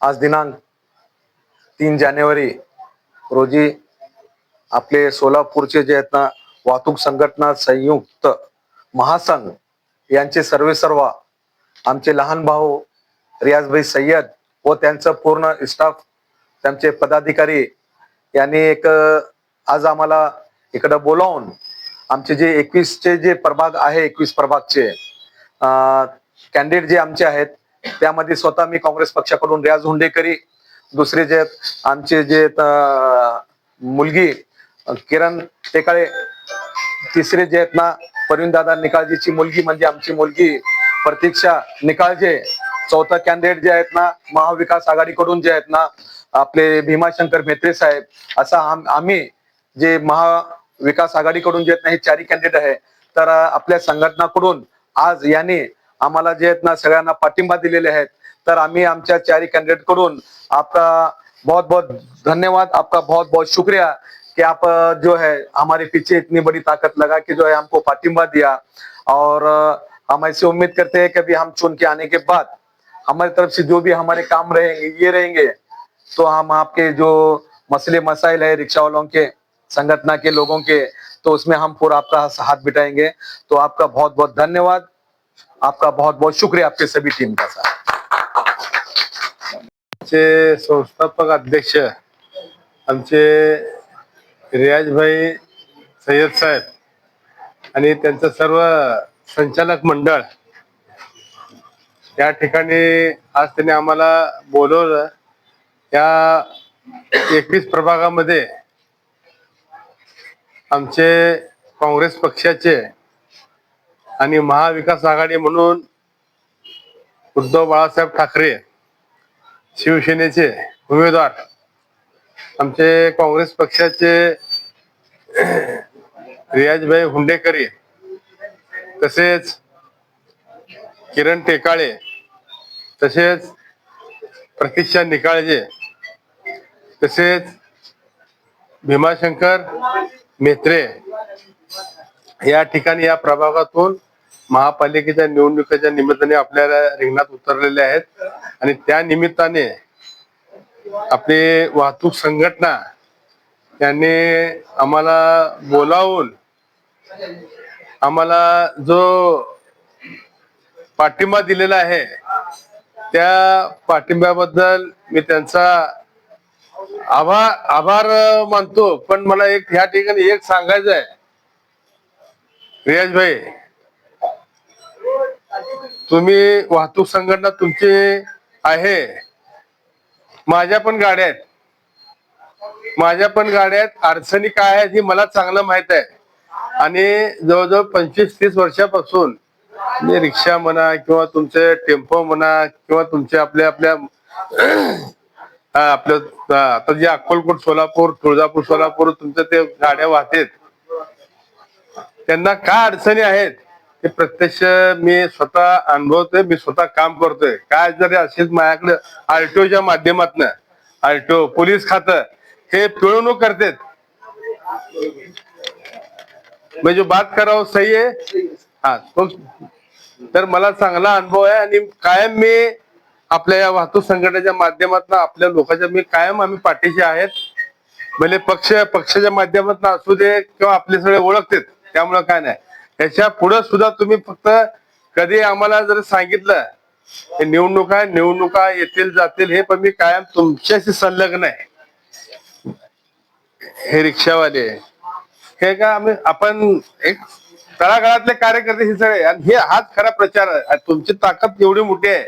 आज दिनांक तीन जानेवारी रोजी आपले सोलापूरचे जे आहेत ना वाहतूक संघटना संयुक्त महासंघ यांचे सर्वे सर्व आमचे लहान भाऊ रियाजभाई सय्यद व त्यांचं पूर्ण स्टाफ त्यांचे पदाधिकारी यांनी एक आज आम्हाला इकडं बोलावून आमचे जे एकवीसचे जे प्रभाग आहे एकवीस प्रभागचे कॅन्डिडेट जे आमचे आहेत त्यामध्ये स्वतः मी काँग्रेस पक्षाकडून रियाज हुंडेकरी दुसरे जे आहेत आमचे जे मुलगी किरण टेकाळे तिसरे जे आहेत ना दादा निकाळजीची मुलगी म्हणजे आमची मुलगी प्रतीक्षा निकाळजे चौथा कॅन्डिडेट जे आहेत ना महाविकास आघाडीकडून जे आहेत ना आपले भीमाशंकर म्हेत्रे साहेब, असा आम- आम्ही जे महाविकास आघाडीकडून जे आहेत ना, हे चारही कॅन्डिडेट आहे, तर आपल्या संघटनाकडून आज यांनी आम्हाला जे आहेत ना, सगळ्यांना पाठिंबा दिलेले आहेत. तर आम्ही आमच्या चारही कॅन्डिडेट कडून आपका बहुत बहुत धन्यवाद, आपका बहुत बहुत शुक्रिया कि आप, जो है, हमारे पीछे इतनी बड़ी ताकत लगा कि जो है, हमको पाठिंबा दिया। और, हम ऐसे उम्मीद करते हैं कि अभी हम चुन के आने के बाद, हमारी तरफ़ से जो भी हमारे काम रहेंगे, ये रहेंगे। तो हम आपके जो मसले मसाइल है रिक्शा वालों के संगठना के लोगों के तो उसमें हम पूरा आपका हाथ बिटाएंगे तो आपका बहुत बहुत धन्यवाद। आपका बहुत बहुत शुक्रिया आपके सभी टीम का साथ। आमचे संस्थापक अध्यक्ष आमचे रियाजभाई सय्यद साहेब आणि त्यांचं सर्व संचालक मंडळ या ठिकाणी आज त्यांनी आम्हाला बोलवलं. या एकवीस प्रभागामध्ये आमचे काँग्रेस पक्षाचे आणि महाविकास आघाडी म्हणून उद्धव बाळासाहेब ठाकरे शिवसेनेचे उमेदवार आमचे काँग्रेस पक्षाचे रियाजभाई हुंडेकरी तसेच किरण टेकाळे तसेच प्रतीक्षा निकाळजे तसेच भीमाशंकर मेत्रे या ठिकाणी या प्रभागातून महापालिकेच्या निवडणुकीच्या निमित्ताने आपल्याला रिंगणात उतरलेले आहेत. आणि त्या निमित्ताने आपली वाहतूक संघटना त्यांनी आम्हाला बोलावून आम्हाला जो पाठिंबा दिलेला आहे त्या पाठिंब्याबद्दल मी त्यांचा आभार आभार मानतो पण मला एक ह्या ठिकाणी एक सांगायचं आहे. रियाज भाई तुम्ही वाहतूक संघटना तुमची आहे. माझ्या पण गाड्या आहेत. माझ्या पण गाड्या आहेत. अडचणी काय आहेत ही मला चांगलं माहीत आहे. आणि जवळजवळ पंचवीस तीस वर्षापासून मी रिक्षा म्हणा किंवा तुमचे टेम्पो म्हणा किंवा तुमचे आपल्या आपल्या आपलं आता जे अक्कलकोट सोलापूर तुळजापूर सोलापूर तुमच्या ते गाड्या वाहतेत त्यांना काय अडचणी आहेत? ते प्रत्यक्ष मी स्वतः अनुभवतोय मी स्वतः काम करतोय. काय जरी असेल माझ्याकडे आरटीओच्या माध्यमातन आरटीओ पोलीस खातं हे पिळवणूक करतेत. म्हणजे बात करावं सही आहे? हा तर मला चांगला अनुभव आहे आणि कायम मी आपल्या या वाहतूक संघटनेच्या माध्यमातून आपल्या लोकांच्या मी कायम आम्ही पाठीशी आहेत. भले पक्ष पक्षाच्या माध्यमातून असू दे किंवा आपले सगळे ओळखतेत त्यामुळे काय नाही. याच्यापुढे सुद्धा तुम्ही फक्त कधी आम्हाला जर सांगितलं निवडणुका निवडणुका येतील जातील हे पण मी कायम तुमच्याशी संलग्न आहे. हे रिक्षावाले हे का आम्ही आपण एक तळागाळातले कार्यकर्ते हे सगळे आणि हे हाच खरा प्रचार आहे. तुमची ताकद एवढी मोठी आहे.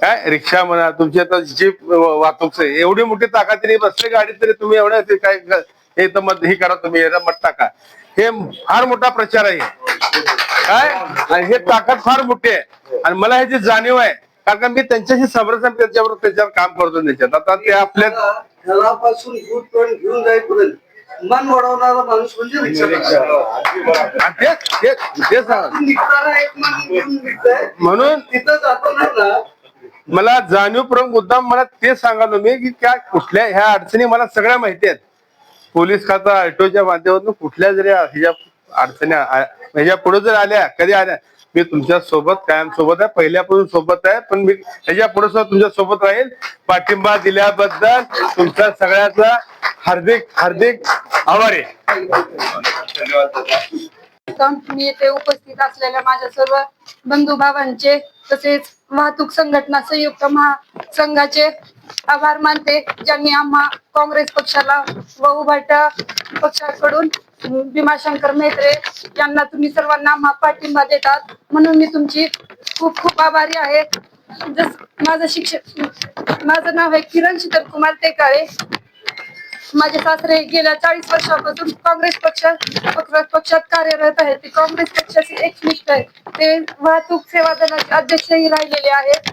काय? रिक्षा म्हणा तुमची आता जीप वाहतूक एवढी मोठी ताकदीने बसले गाडी तरी तुम्ही एवढं ते काय हे तर मत हे करा तुम्ही मत टाका. हे फार मोठा प्रचार आहे. काय? आणि हे ताकद फार मोठी आहे. आणि मला ह्याची जाणीव आहे. कारण का मी त्यांच्याशी समरसम त्याच्यावर त्याच्यावर काम करतो त्याच्यात. आता ते आपल्या घरापासून घेऊन जाईपर्यंत मन वळवणारा माणूस म्हणजे रिक्षा. म्हणून तिथं जाताना मला जाणीवपूर्वक मुद्दाम मला ते सांगालो मी की त्या कुठल्या ह्या अडचणी मला सगळ्या माहिती आहेत. पोलीस खाता आरटीओच्या माध्यमातून कुठल्या जरी ह्याच्या अडचणी ह्याच्या पुढे जर आल्या कधी आल्या मी तुमच्यासोबत कायम सोबत आहे पहिल्यापासून सोबत आहे पण मी ह्याच्या पुढे सुद्धा तुमच्यासोबत राहील. पाठिंबा दिल्याबद्दल तुमच्या सगळ्याचा हार्दिक हार्दिक आभार आहे. प्रथम मी येथे उपस्थित असलेल्या माझ्या सर्व बंधू भावांचे तसेच वाहतूक संघटना संयुक्त महासंघाचे आभार मानते ज्यांनी आम्हा काँग्रेस पक्षाला व उभाटा पक्षाकडून भीमाशंकर मेहत्रे यांना तुम्ही सर्वांना आम्हा पाठिंबा देतात. म्हणून मी तुमची खूप खूप आभारी आहे. जस माझं शिक्षण माझं नाव आहे किरण शीतल कुमार टेकाळे. माझे सासरे गेल्या चाळीस वर्षापासून काँग्रेस पक्ष पक्ष- पक्षात कार्यरत आहेत. ते काँग्रेस पक्षाचे एकनिष्ठ आहेत. ते वाहतूक सेवा दलाचे अध्यक्षही राहिलेले आहेत.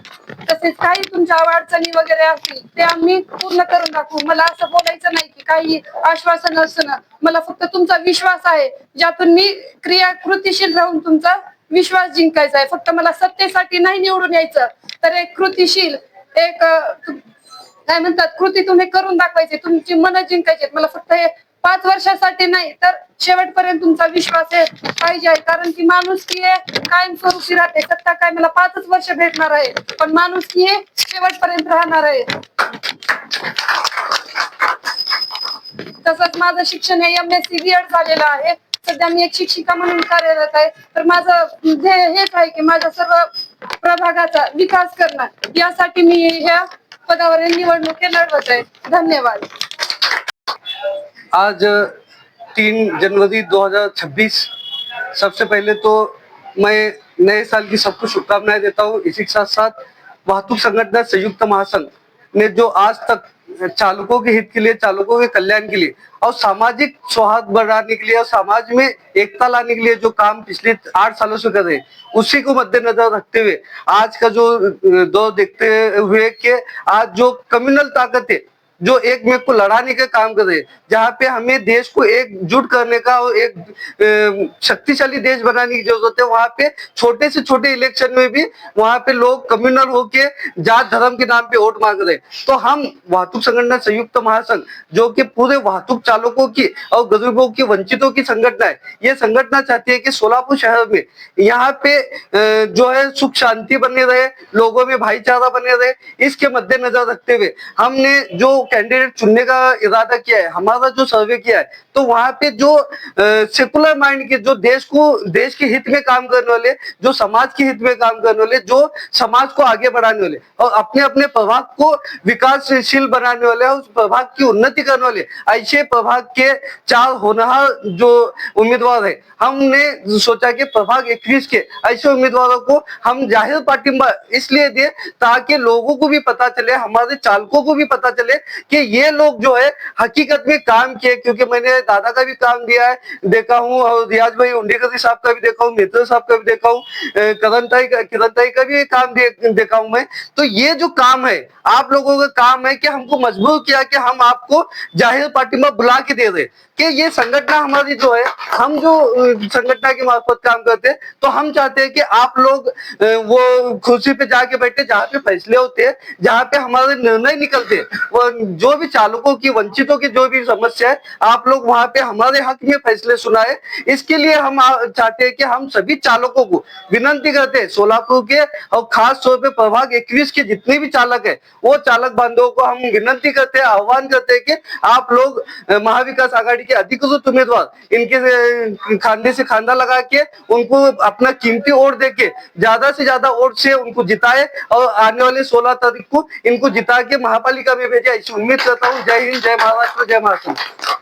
तसेच काही तुमच्या अडचणी वगैरे असतील ते आम्ही पूर्ण करून दाखवू मला असं बोलायचं नाही की काही आश्वासन असणं. मला फक्त तुमचा विश्वास आहे ज्यातून मी क्रिया कृतीशील राहून तुमचा विश्वास जिंकायचा आहे. फक्त मला सत्तेसाठी नाही निवडून यायचं तर एक कृतीशील एक काय म्हणतात कृतीतून हे करून दाखवायचे तुमची मन जिंकायचे मला फक्त हे पाच वर्षासाठी नाही तर शेवटपर्यंत तुमचा विश्वास आहे पाहिजे आहे. कारण की माणूस की हे कायम स्वरूपी राहते. सत्ता काय मला पाचच वर्ष भेटणार आहे. पण माणूस की हे शेवटपर्यंत राहणार आहे. तसंच माझं शिक्षण हे M S C B Ed झालेलं आहे. सध्या मी एक शिक्षिका म्हणून कार्यरत आहे. तर माझं हेच आहे की माझ्या सर्व प्रभागाचा विकास करणं यासाठी मी ह्या लढवत धन्यवाद. आज, तीन जनवरी 2026 सबसे पहले तो मैं नए साल की सबको शुभकामनाएँ देता हूँ। इसी के साथ साथ वाहतूक संगठन संयुक्त महासंघ ने जो आज तक चालकों के हित के लिए, चालकों के कल्याण के लिए और सामाजिक सौहार्द बढ़ाने के लिए और समाज में एकता लाने के लिए जो काम पिछले आठ सालों से कर रहे हैं, उसी को मद्देनजर रखते हुए आज का जो दौर देखते हुए कि आज जो कम्युनल ताकत है जो एक में को लड़ाने का काम कर रहे जहाँ पे हमें देश को एकजुट करने का और एक शक्तिशाली देश बनाने की ज़रूरत है, वहाँ पे छोटे से छोटे इलेक्शन में भी वहाँ पे लोग कम्युनल होके जात धर्म के नाम पे वोट मांग रहे तो हम वाहतूक संगठन संयुक्त महासंघ, जो कि पूरे वाहतुक चालकों की और गरीबों की, वंचितों की संगठना है, ये संगठना चाहती है कि सोलापुर शहर में यहाँ पे जो है सुख शांति बने रहे, लोगों में भाईचारा बने रहे, इसके मद्देनजर रखते हुए हमने जो कैंडिडेट चुनने का इरादा किया है, हमारा जो सर्वे किया है तो वहाँ पे जो सेकुलर माइंड के, जो देश को, देश के हित में काम करने वाले, जो समाज के हित में काम करने वाले, जो समाज को आगे बढ़ाने वाले और अपने अपने प्रभाग को विकासशील बनाने वाले और उस प्रभाग की उन्नति करने वाले, ऐसे प्रभाग के चार होनहार जो उम्मीदवार है, हमने सोचा कि प्रभाग 21 के ऐसे उम्मीदवारों को हम ज़ाहिर पार्टिंबा इसलिए दे ताकि लोगों को भी पता चले, हमारे चालकों को भी पता चले कि ये लोग जो है हकीकत में काम किए क्योंकि मैंने दादा का भी काम दिया है देखा हूँ और रियाज भाई उंडेकर साहब का भी देखा हूँ मित्र साहब का भी देखा हूँ अ, करण ताई का किरण ताई का भी काम देखा हूँ मैं। तो ये जो काम है आप लोगों का काम है कि हमको मजबूर किया कि हम आपको ज़ाहिर पार्टी में बुला के दे रहे कि ये संगठन हमारी जो है हम जो संगठन के मार्फत काम करते हैं तो हम चाहते हैं कि आप लोग वो कुर्सी पे जाके बैठे जहाँ पे फैसले होते हैं जहाँ पे हमारे निर्णय निकलते हैं जो भी चालकों की, वंचितों की जो भी समस्या है, आप लोग वहाँ पे हमारे हक में फैसले सुनाए। इसके लिए हम चाहते हैं कि हम सभी चालकों को विनंती करते हैं, सोलापुर के और खास तौर पे प्रभाग 21 के जितने भी चालक है, वो चालक बांधवों को हम विनंती करते हैं, आह्वान करते हैं कि आप लोग महाविकास आघाड़ी के अधिकृत उम्मीदवार, इनके खांदे से खांदा लगा के उनको अपना कीमती वोट दे के, ज़्यादा से ज़्यादा वोट से उनको जिताए और आने वाले सोलह तारीख को इनको जिता के महापालिका में भेजे ऐसी उम्मीद करता हूँ जय हिंद जय महाराष्ट्र जय महाराष्ट्र.